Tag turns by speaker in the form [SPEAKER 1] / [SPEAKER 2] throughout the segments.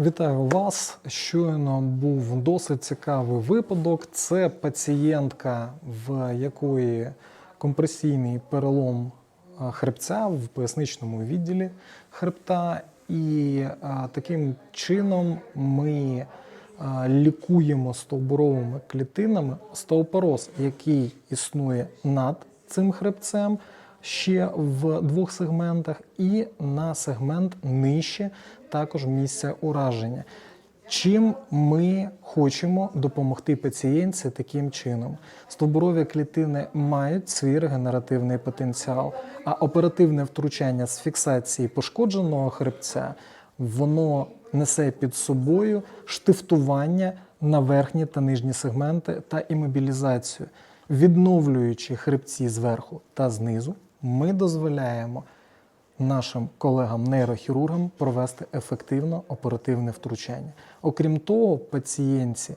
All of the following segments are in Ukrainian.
[SPEAKER 1] Вітаю вас. Щойно був досить цікавий випадок. Це пацієнтка, в якої компресійний перелом хребця в поясничному відділі хребта, і а, таким чином ми а, лікуємо стовбуровими клітинами стовпороз, який існує над цим хребцем ще в двох сегментах, і на сегмент нижче також місця ураження. Чим ми хочемо допомогти пацієнтці таким чином? Стовбурові клітини мають свій регенеративний потенціал, а оперативне втручання з фіксації пошкодженого хребця воно несе під собою штифтування на верхні та нижні сегменти та імобілізацію. Відновлюючи хребці зверху та знизу, ми дозволяємо нашим колегам-нейрохірургам провести ефективно оперативне втручання. Окрім того, пацієнтці,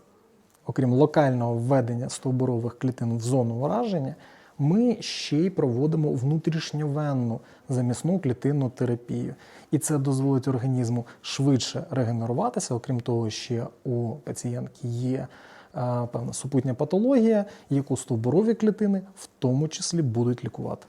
[SPEAKER 1] окрім локального введення стовбурових клітин в зону ураження, ми ще й проводимо внутрішньовенну замісну клітинну терапію. І це дозволить організму швидше регенеруватися. Окрім того, ще у пацієнтки є е, певна супутня патологія, яку стовбурові клітини в тому числі будуть лікувати.